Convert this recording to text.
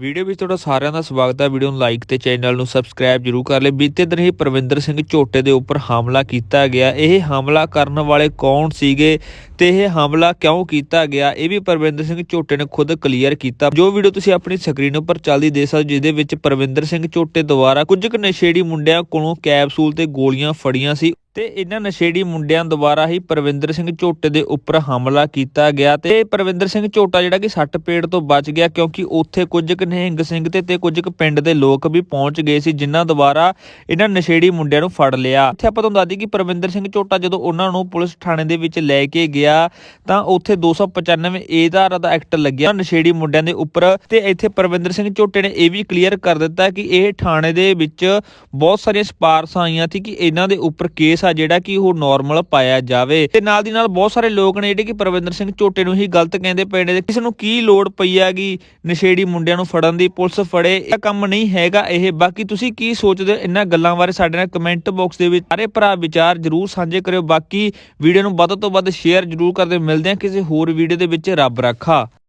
Video ਵਿੱਚ ਤੁਹਾਡਾ ਸਾਰਿਆਂ ਦਾ ਸਵਾਗਤ ਹੈ। ਵੀਡੀਓ ਨੂੰ ਲਾਈਕ ਤੇ ਚੈਨਲ ਨੂੰ ਸਬਸਕ੍ਰਾਈਬ ਜਰੂਰ ਕਰ ਲਿਓ। ਬੀਤੇ ਦਿਨ ਹੀ ਪ੍ਰਵਿੰਦਰ ਸਿੰਘ ਝੋਟੇ ਦੇ ਉੱਪਰ ਹਮਲਾ ਕੀਤਾ ਗਿਆ। ਇਹ ਹਮਲਾ ਕਰਨ ਵਾਲੇ ਕੌਣ ਸੀਗੇ ਤੇ ਇਹ ਹਮਲਾ ਕਿਉਂ ਕੀਤਾ ਗਿਆ? ਇਹ ਵੀ ਪ੍ਰਵਿੰਦਰ ਸਿੰਘ ਝੋਟੇ ਨੇ ਖੁਦ ਕਲੀਅਰ ਕੀਤਾ। ਜੋ ਵੀਡੀਓ ਤੁਸੀਂ ਆਪਣੀ ਸਕਰੀਨ ਉੱਪਰ ਚੱਲਦੀ ਦੇਖ ਸਕਦੇ ਹੋ, ਜਿਹਦੇ ਵਿੱਚ ਪ੍ਰਵਿੰਦਰ ਸਿੰਘ ਝੋਟੇ ਦੁਆਰਾ ਕੁਝ ਕੁ ਨਸ਼ੇੜੀ ਮੁੰਡਿਆਂ ਕੋਲੋਂ ਕੈਪਸੂਲ ਤੇ ਗੋਲੀਆਂ ਫੜੀਆਂ ਸੀ। ਤੇ ਇਹਨਾਂ ਨਸ਼ੇੜੀ ਮੁੰਡਿਆਂ ਦੁਆਰਾ ਹੀ ਪਰਵਿੰਦਰ ਸਿੰਘ ਝੋਟੇ ਦੇ ਉੱਪਰ ਹਮਲਾ ਕੀਤਾ ਗਿਆ ਤੇ ਪਰਵਿੰਦਰ ਸਿੰਘ ਝੋਟਾ ਜਿਹੜਾ ਕਿ ਸੱਟ ਪੇੜ ਤੋਂ ਬਚ ਗਿਆ ਕਿਉਂਕਿ ਉੱਥੇ ਕੁਝ ਕੁ ਨਿਹੰਗ ਸਿੰਘ ਤੇ ਤੇ ਕੁਝ ਕੁ ਪਿੰਡ ਦੇ ਲੋਕ ਵੀ ਪਹੁੰਚ ਗਏ ਸੀ ਜਿਨ੍ਹਾਂ ਦੁਆਰਾ ਇਹਨਾਂ ਨਸ਼ੇੜੀ ਮੁੰਡਿਆਂ ਨੂੰ ਫੜ ਲਿਆ। ਇੱਥੇ ਆਪਾਂ ਤੁਹਾਨੂੰ ਦੱਸਦੀ ਕਿ ਪਰਵਿੰਦਰ ਸਿੰਘ ਝੋਟਾ ਜਦੋਂ ਉਹਨਾਂ ਨੂੰ ਪੁਲਿਸ ਥਾਣੇ ਦੇ ਵਿੱਚ ਲੈ ਕੇ ਗਿਆ ਤਾਂ ਉੱਥੇ 295 ਏ ਧਾਰਾ ਦਾ ਐਕਟ ਲੱਗਿਆ ਨਸ਼ੇੜੀ ਮੁੰਡਿਆਂ ਦੇ ਉੱਪਰ ਤੇ ਇੱਥੇ ਪਰਵਿੰਦਰ ਸਿੰਘ ਝੋਟੇ ਨੇ ਇਹ ਵੀ ਕਲੀਅਰ ਕਰ ਦਿੱਤਾ ਕਿ ਇਹ ਥਾਣੇ ਦੇ ਵਿੱਚ ਬਹੁਤ ਸਾਰੀਆਂ ਸਿਫਾਰਸ਼ਾਂ ਆਈਆਂ ਸੀ ਕਿ ਇਹਨਾਂ ਦੇ ਉੱਪਰ ਕੇਸ ਆ ਜਿਹੜਾ ਕਿ ਉਹ ਨਾਰਮਲ ਪਾਇਆ ਜਾਵੇ। ਤੇ ਨਾਲ ਦੀ ਨਾਲ ਬਹੁਤ ਸਾਰੇ ਲੋਕ ਨੇ ਜਿਹੜੇ ਕਿ ਪ੍ਰਵਿੰਦਰ ਸਿੰਘ ਝੋਟੇ ਨੂੰ ਹੀ ਗਲਤ ਕਹਿੰਦੇ ਪਏ ਨੇ। ਕਿਸੇ ਨੂੰ ਕੀ ਲੋੜ ਪਈ ਹੈਗੀ ਨਸ਼ੇੜੀ ਮੁੰਡਿਆਂ ਨੂੰ ਫੜਨ ਦੀ? ਪੁਲਿਸ ਫੜੇ, ਇਹ ਕੰਮ ਨਹੀਂ ਹੈਗਾ ਇਹ। ਬਾਕੀ ਤੁਸੀਂ ਕੀ ਸੋਚਦੇ ਹੋ? ਇਹਨਾਂ ਗੱਲਾਂ ਬਾਰੇ ਸਾਡੇ ਨਾਲ ਕਮੈਂਟ ਬਾਕਸ ਦੇ ਵਿੱਚ ਸਾਰੇ ਭਰਾ ਵਿਚਾਰ ਜਰੂਰ ਸਾਂਝੇ ਕਰਿਓ। ਬਾਕੀ ਵੀਡੀਓ ਨੂੰ ਵੱਧ ਤੋਂ ਵੱਧ ਸ਼ੇਅਰ ਜਰੂਰ ਕਰਦੇ। ਮਿਲਦੇ ਹਾਂ ਕਿਸੇ ਹੋਰ ਵੀਡੀਓ ਦੇ ਵਿੱਚ। ਰੱਬ ਰੱਖਾ।